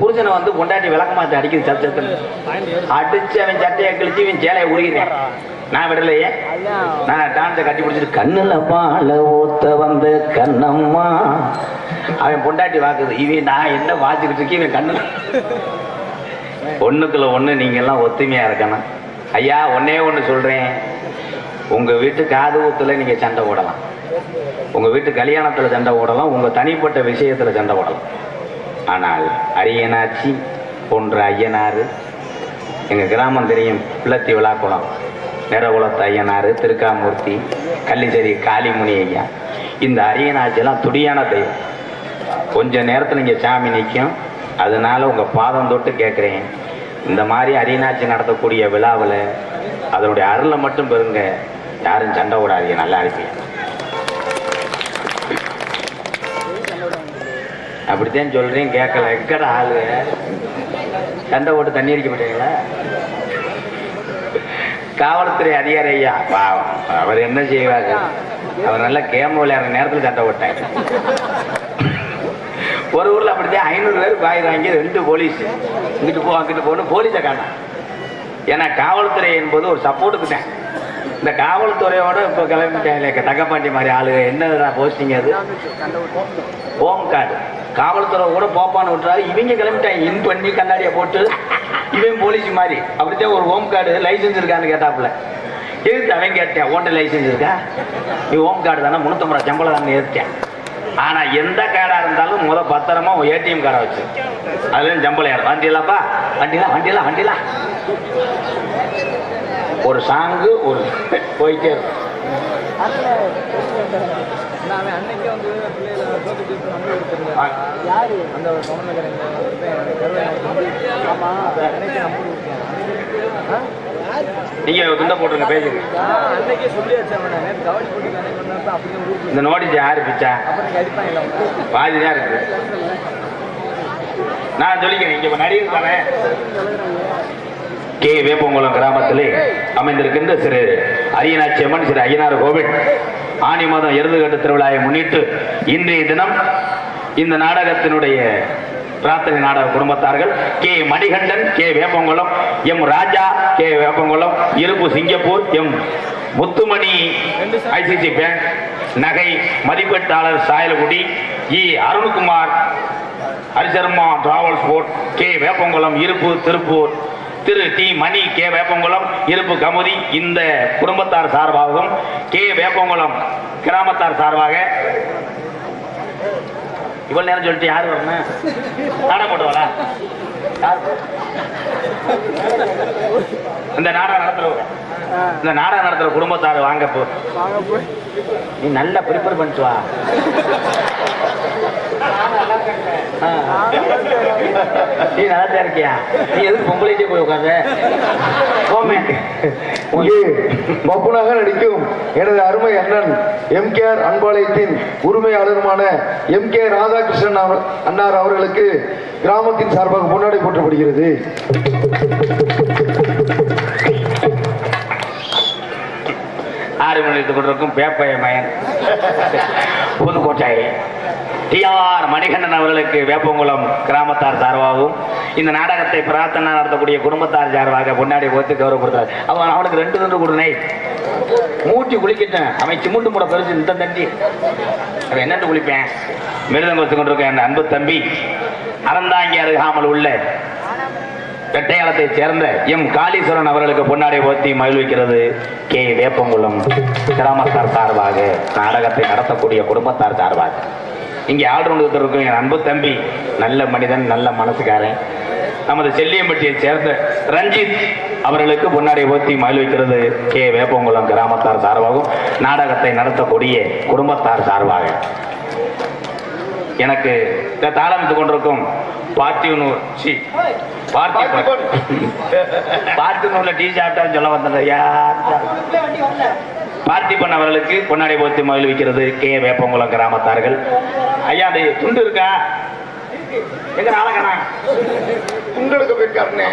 புருஷனை வந்து பொண்டாட்டி விளக்கமாத்த அடிக்குது சத்து சத்து அடிச்சு அவன் சட்டையை கழிச்சு இவன் சேலையை உருகிறேன் நான் விடலையே. நான் டான்ஸை கட்டி பிடிச்சிட்டு கண்ணுல பால ஊத்த வந்து கண்ணம்மா. அவன் பொண்டாட்டி வாக்குது. இவன் நான் என்ன வாச்சுக்கிட்டு இருக்கேன்? இவன் கண்ணுல. ஒண்ணுக்குள்ள ஒண்ணு நீங்க எல்லாம் ஒத்துமையா இருக்கணும். ஐயா ஒன்னே ஒண்ணு சொல்றேன். உங்க வீட்டு காது ஊத்துல நீங்க சண்டை போடலாம். உங்க வீட்டு கல்யாணத்துல சண்டை போடலாம். உங்க தனிப்பட்ட விஷயத்துல சண்டை போடலாம். ஆனால் அரியனாச்சி போன்ற ஐயனாறு எங்கள் கிராமம் தெரியும் பிள்ளத்தி விழாக்குளம். நிறகுலத்து ஐயனாறு திருக்காமூர்த்தி கள்ளிச்சேரி காளிமுனி ஐயா. இந்த அரியனாச்சியெல்லாம் துடியான தெய்வம். கொஞ்ச நேரத்தில் இங்கே சாமி நிற்கும் அதனால உங்கள் பாதம் தொட்டு கேட்குறேன் இந்த மாதிரி அரியனாட்சி நடத்தக்கூடிய விழாவில் அதனுடைய அருளை மட்டும் பெறுங்க. யாரும் சண்டை விடாதீங்க நல்லா இருப்பீங்க. அப்படித்தான் சொல்றேன் கேட்கல. எக்கட ஆளு? சண்டை போட்டு தண்ணி அடிக்க மாட்டீங்களா காவல்துறை அதிகாரி ஐயா. பாவம். அவர் என்ன செய்வாரு? அவர் நல்லா கேம் விளையாடுற நேரத்தில் சண்டை போட்டாங்க ஒரு ஊர்ல அப்படித்தான் ஐநூறு பேர் பாய் வாங்கி ரெண்டு போலீஸ். இங்கிட்டு போ அங்கிட்டு போகணும் போலீஸை காணோம். ஏன்னா காவல்துறை என்பது ஒரு சப்போர்ட்டுக்கு தான். இந்த காவல்துறையோட இப்போ கிளம்பிட்டாங்க தங்கப்பாண்டி மாதிரி ஆளுங்க என்ன போஸ்டிங் அது? ஹோம் கார்டு காவல்துறை கூட போப்பான்னு விட்டுறாரு. இவங்க கிளம்பிட்டாங்க. இன் பண்ணி கண்ணாடியை போட்டு இவன் போலீஸ் மாதிரி. அப்படித்தான் ஒரு ஹோம் கார்டு லைசன்ஸ் இருக்கான்னு கேட்டாப்புல. எதிர்த்து அவன் கேட்டேன்? ஓட்ட லைசன்ஸ் இருக்கா? நீ ஹோம் கார்டு தானே? முன்னூத்தம்பது ரூபா சம்பளம் தானே ஏறிட்டேன் ஆனால் எந்த கார்டாக இருந்தாலும் முத பத்திரமா ஏடிஎம் கார்டை வச்சு. அதுல சம்பளம் ஏறும் வண்டியலாப்பா? வண்டிலாம் வண்டிலாம் வண்டிலாம் ஒரு சாங்கு ஒரு போயிட்டே இருக்கும். நான் அன்னைக்கே வந்து பிள்ளைகளை. யாரு? அந்த சமநகரங்க ஆமா. அன்னைக்கு நம்ம நீங்க துண்டை போட்டுருங்க பேசுங்க அன்னைக்கே சொல்லியாச்சு அவனை. கவனி போட்டு அன்னைக்கு பண்ணப்ப அப்படியே ஊருக்கு இந்த நோட்டீஸ் யாரு பிச்சா? அப்புறம் நீங்க அடிப்பாங்க அவங்க பாதி தான் இருக்கு. நான் சொல்லிக்கிறேன் இங்க நடிகர் தானே கே. வேப்பங்குளம் கிராமத்திலே அமைந்திருக்கின்ற சிறு அரியனாச்சி அம்மன் சிறு ஐயனார் கோவில். ஆனி மாதம் எருதுகட்டு திருவிழாவை முன்னிட்டு இன்றைய தினம் இந்த நாடகத்தினுடைய பிரார்த்தனை நாடக குடும்பத்தார்கள் K. Manikandan K. Veppankulam M. Raja K. Veppankulam இருப்பு Singapore M. Muthumani ICC bank நகை மதிப்பீட்டாளர் Sayalkudi E. Arunkumar Harisharma travels port K. Veppankulam இருப்பு திருப்பூர் திரு டி மணி கே வேப்பங்குளம் இருப்பு கமுதி இந்த குடும்பத்தார் சார்பாகவும் கே வேப்பங்குளம் கிராமத்தார் சார்பாக. இவ்வளவு நேரம் சொல்லிட்டு யார் வரணும்? நாடகம் போட்டு வரா இந்த நாடகம் நடத்துறவங்க இந்த நாடகம் நடத்துற குடும்பத்தார் வாங்க போ. நீ நல்லா ப்ரிப்பேர் பண்ணிட்டு வா. நீ நல்லா தான் இருக்கியா? நீ எதுக்கு பொம்பளைட்டே போய் உட்காந்து போமே இங்கே பப்புனாக நடிக்கும் எனது அருமை அண்ணன் எம் கே ஆர் அன்பாளையத்தின் உரிமையாளருமான எம் கே ராதாகிருஷ்ணன் அன்னார் அவர்களுக்கு கிராமத்தின் சார்பாக முன்னாடி போற்றப்படுகிறது. ஆறு மணி கொண்டிருக்கும் பேப்பைய மயன். புதுக்கோட்டை டி ஆர் மணிகண்டன் அவர்களுக்கு வேப்பங்குளம் கிராமத்தார் சார்பாகவும் இந்த நாடகத்தை பிரார்த்தனை நடத்தக்கூடிய குடும்பத்தார் சார்பாக பொன்னாடி போத்து கௌரவப்படுத்தார் அவன் அவனுக்கு ரெண்டு தண்டு கொடுனே. மூட்டி குளிக்கிட்டேன். அவன் சிமுண்டு மூட பெருசு இந்த தண்டி அவன் என்னட்டு குளிப்பேன்? மிருதம் கொடுத்து கொண்டிருக்க என் அன்பு தம்பி அறந்தாங்கி அருகாமல் உள்ள வெட்டையாளத்தைச் சேர்ந்த எம் காளீஸ்வரன் அவர்களுக்கு பொன்னாடை போத்தி மகிழ்விக்கிறது கே. வேப்பங்குளம் கிராமத்தார் சார்பாக நாடகத்தை நடத்தக்கூடிய குடும்பத்தார் சார்பாக. இங்கே ஆல்ரவுண்ட் இருக்கும் என் அன்பு தம்பி நல்ல மனிதன் நல்ல மனசுக்காரன். நமது செல்லியம்பட்டியை சேர்ந்த ரஞ்சித் அவர்களுக்கு பொன்னாடை போத்தி மகிழ்விக்கிறது கே. வேப்பங்குளம் கிராமத்தார் சார்பாகவும் நாடகத்தை நடத்தக்கூடிய குடும்பத்தார் சார்பாக. எனக்கு இந்த கொண்டிருக்கும் பார்த்தியூனூர் சி பார்த்தி பார்த்தினூர்ல டீ சாப்பிட்டான்னு சொல்ல வந்தேன். யார் பார்த்திபன் அவர்களுக்கு பொன்னாடை போர்த்தி மகிழ்விக்கிறது கே வேப்பங்குளம் கிராமத்தார்கள். ஐயா அந்த துண்டு இருக்கா? எங்க நாளகனா துண்டு எடுக்க போயிருக்காருன்னு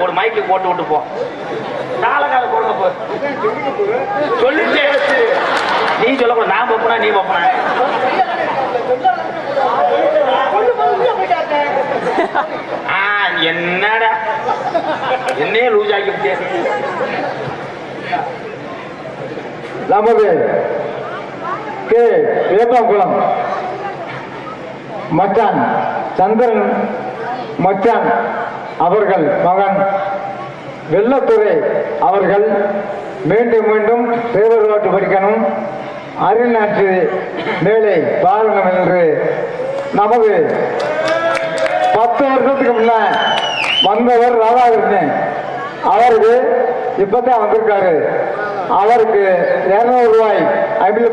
போடு மைக்கு போட்டு விட்டு போ. தாளக்கால் போடுங்க போ. சொல்லிச்சு நீ சொல்லக்கூடாது நான் போப்பனா நீ போப்பனா? என்னடா? என்னையே லூஸ் ஆக்கி விட்டேன் நமது கே வேப்பங்குளம் மச்சான் சந்திரன் மச்சான் அவர்கள் மகன். வெள்ளத்துறை அவர்கள். மீண்டும் மீண்டும் பேரர் ஓட்டு படிக்கணும். அருள்நாட்டு மேலே பாருங்கள் என்று நமது பத்து வருஷத்துக்கு முன்ன வந்தவர் ராதாகிருஷ்ணன். அவருக்கு இப்பதான் வந்திருக்காரு. அவருக்கு இருநூறு ரூபாய் ஐம்பது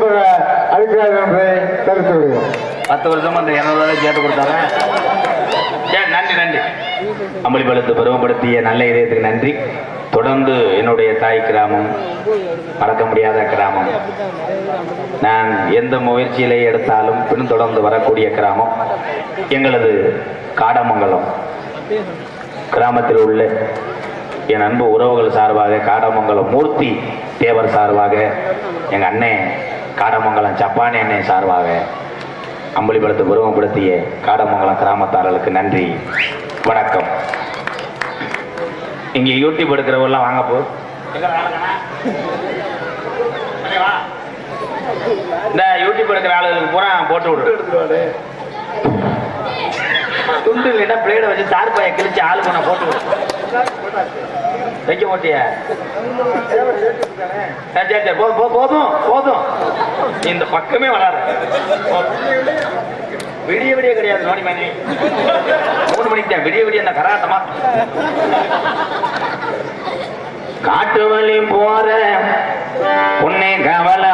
அளிக்கிறார் என்பதை தெரிவித்து விடுகிறோம் பத்து வருஷமா அந்த இருநூறு ரூபாய் சேர்த்து கொடுத்தாங்க நன்றி நன்றி. அம்பளிபலத்தை பருவப்படுத்திய நல்ல இதயத்துக்கு நன்றி. தொடர்ந்து என்னுடைய தாய் கிராமம் மறக்க முடியாத கிராமம். நான் எந்த முயற்சியிலே எடுத்தாலும் பின்தொடர்ந்து வரக்கூடிய கிராமம் எங்களது காடமங்கலம். கிராமத்தில் உள்ள என் அன்பு உறவுகள் சார்பாக காடமங்கலம் மூர்த்தி தேவர் சார்பாக எங்கள் அண்ணன் காடமங்கலம் சப்பானி அண்ணன் சார்பாக அம்பளிபலத்தை உருவப்படுத்திய காடமங்கலம் கிராமத்தார்களுக்கு நன்றி வணக்கம். இங்கே யூடியூப் எடுக்கிறவெல்லாம் வாங்க போ. இந்த யூடியூப் எடுக்கிற ஆளுகளுக்கு பூரா போட்டு விடு. துண்டு இல்லைன்னா பிளேடை வச்சு தார் பாயை கிழிச்சு ஆள் பண்ண போட்டு வைக்க மாட்டியா? சரி சரி சரி போதும் போதும். இந்த பக்கமே வராது. விடிய விடிய கிடையாது நோனி மணி மூணு மணிக்கு தான் விடிய விடிய இந்த கராட்டமா காட்டு வழி போற உன்னை கவலை